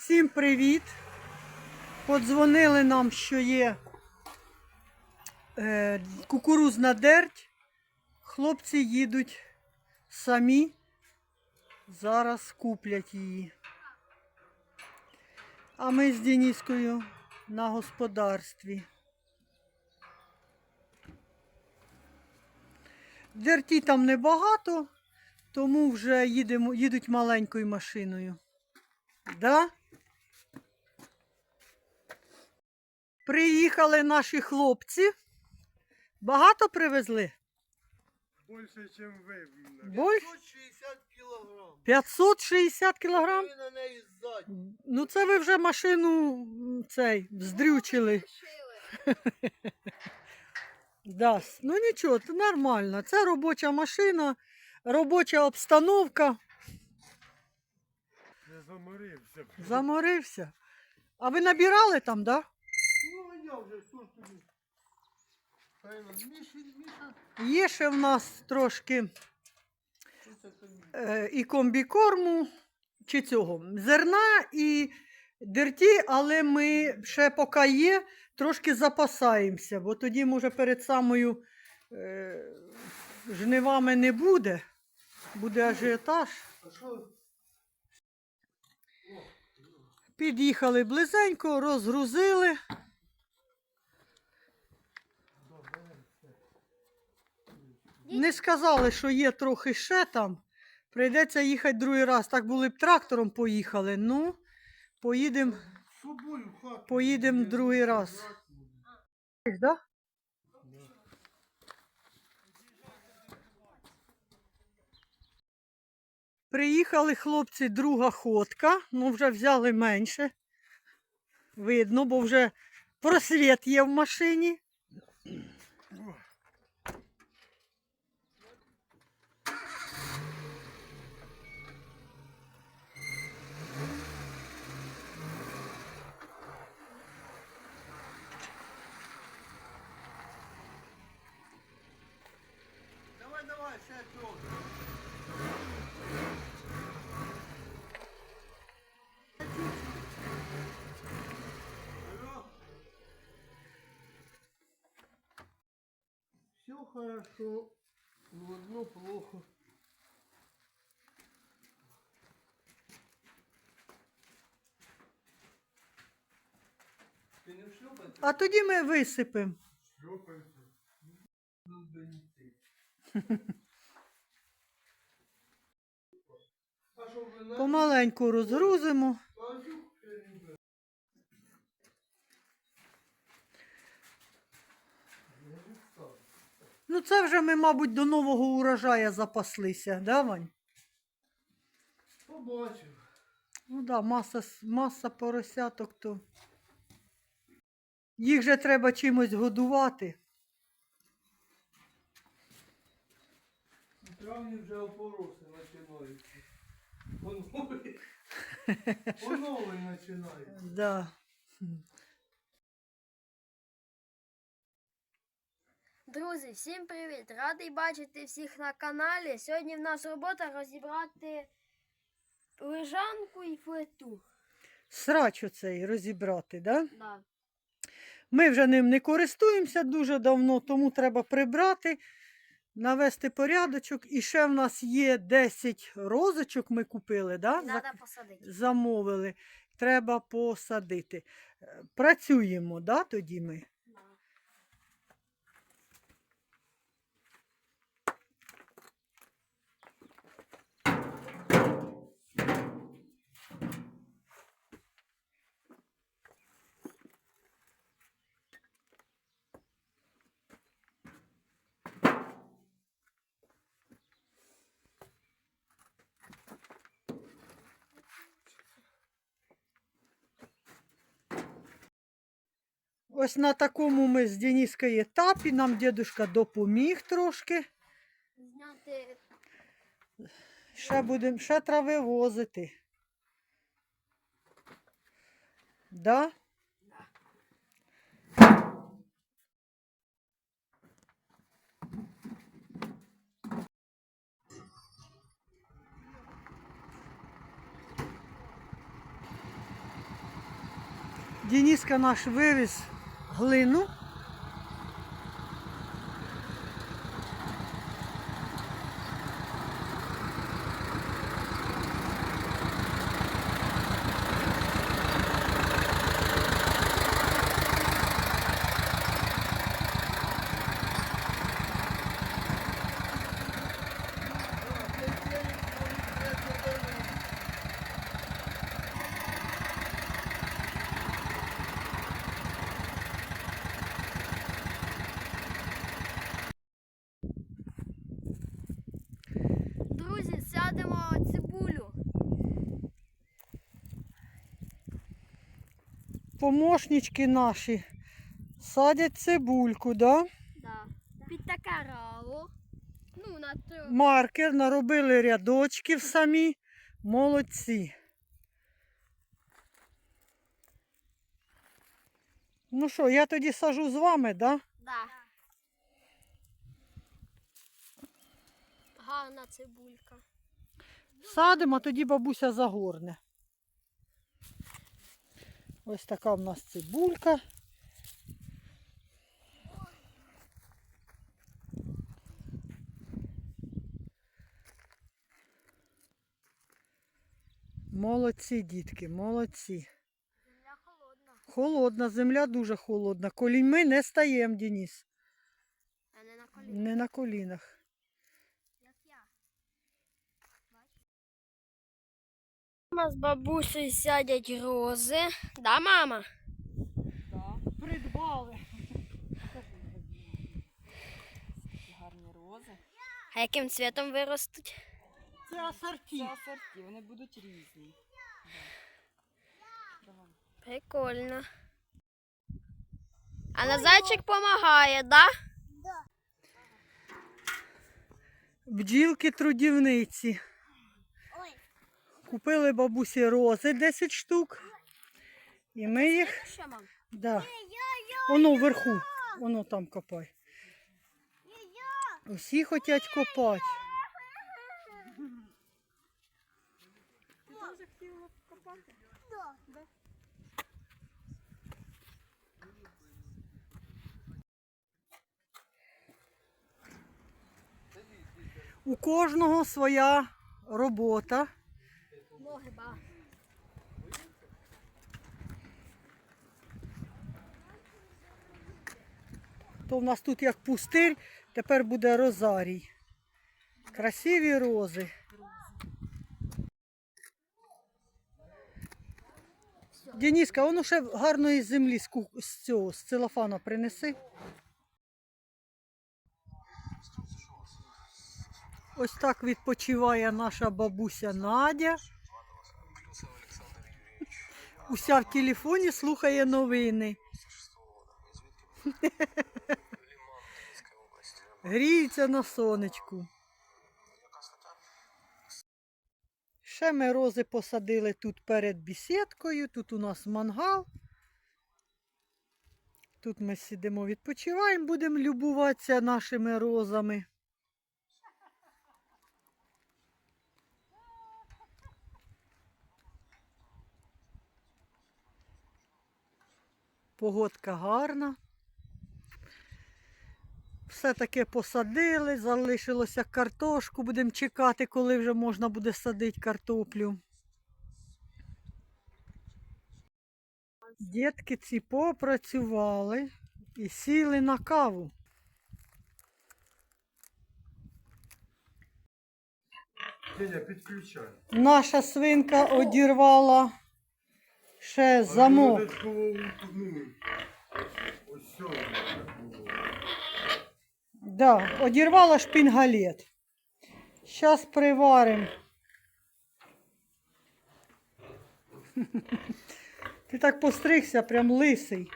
Всім привіт! Подзвонили нам, що є е, кукурузна дерть. Хлопці їдуть самі. Зараз куплять її. А ми з Дініскою на господарстві. Дерті там небагато, тому вже їдемо, їдуть маленькою машиною. Да? Приїхали наші хлопці. Багато привезли? Більше, ніж ви. Больше? 560 кілограм. 560 кілограм? На неї. Ну це ви вже машину цей вздрючили. Да. Ну нічого, це нормально. Це робоча машина, робоча обстановка. Я заморився. Заморився. А ви набирали там, так? Да? А я вже, що ж тобі? Певно, Міша, Міша. Є ще в нас трошки е, і комбікорму, чи цього, зерна і дерті, але ми ще поки є, трошки запасаємося, бо тоді, може, перед самою е, жнивами не буде. Буде ажіотаж. Під'їхали близенько, розгрузили. Не сказали, що є трохи ще там. Прийдеться їхати другий раз. Так були б трактором поїхали. Ну, поїдемо. Поїдемо другий раз. Да? Приїхали хлопці, друга ходка. Ну, вже взяли менше. Видно, бо вже просвіт є в машині. Давай, ще. Все хорошо, но одно плохо. А тоді ми висипемо. Шльопається. Ну, да не Помаленьку розгрузимо. Ну, це вже ми, мабуть, до нового урожаю запаслися, да, Вань? Побачив. Ну да, маса, маса поросяток то. Їх же треба чимось годувати. Травні вже опороси починаються. По новій. По новій починаються. Да. Друзі, всім привіт! Радий бачити всіх на каналі. Сьогодні в нас робота розібрати лежанку і плиту. Срач оцей розібрати, да? Да. Ми вже ним не користуємося дуже давно, тому треба прибрати, навести порядочок. І ще в нас є 10 розочок ми купили, да? Треба посадити. замовили. Треба посадити. Е, Працюємо, да, тоді ми. Да. Ось на такому ми з Денискою етапі. Нам дідушка допоміг трошки. Зняти Ще будемо, ще трави возити. Да? Дениска наш вивіз глину. Сядемо цибулю. Помощнички наші садять цибульку, да? Да. Під таке рало. Ну, на трьох. Маркер, наробили рядочків самі. Молодці. Ну що, я тоді сажу з вами, да? Да. Гарна цибулька. Садимо, а тоді бабуся загорне. Ось така в нас цибулька. Молодці, дітки, молодці. Земля холодна. Холодна, земля дуже холодна. Коліньми не стаємо, Дініс. А не на коліна. Не на колінах. Як я. Мама з бабусею сядять рози. Да, мама? Придбали. Гарні рози. А яким цвітом виростуть? Це асорті. Це асорті, вони будуть різні. Прикольно. А на зайчик помагає, да? Бджілки трудівниці. Купили бабусі рози 10 штук. І ми їх. Да. Воно вверху. Воно там копай. Усі хочуть копати. У кожного своя робота. Ба. То в нас тут як пустир, тепер буде розарій. Красиві рози. Дениска, воно ще гарної землі з цього, з целофана принеси. Ось так відпочиває наша бабуся Надя. Уся в телефоні слухає новини. Гріється на сонечку. Ще ми рози посадили тут перед бісідкою, тут у нас мангал. Тут ми сидимо, відпочиваємо, будемо любуватися нашими розами. Погодка гарна. Все таки посадили, залишилося картошку. Будемо чекати, коли вже можна буде садити картоплю. Дітки ці попрацювали і сіли на каву. Наша свинка одірвала ще замок. Да, одірвала шпінгалет. Зараз приваримо. Ти так постригся, прям лисий.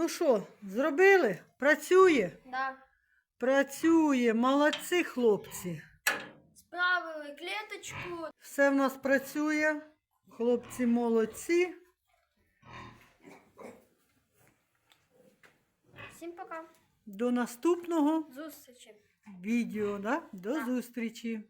Ну що, зробили? Працює? Да. Працює, молодці хлопці. Справили клеточку. Все в нас працює. Хлопці молодці. Всім пока. До наступного Зустрічі. відео. Да? До зустрічі.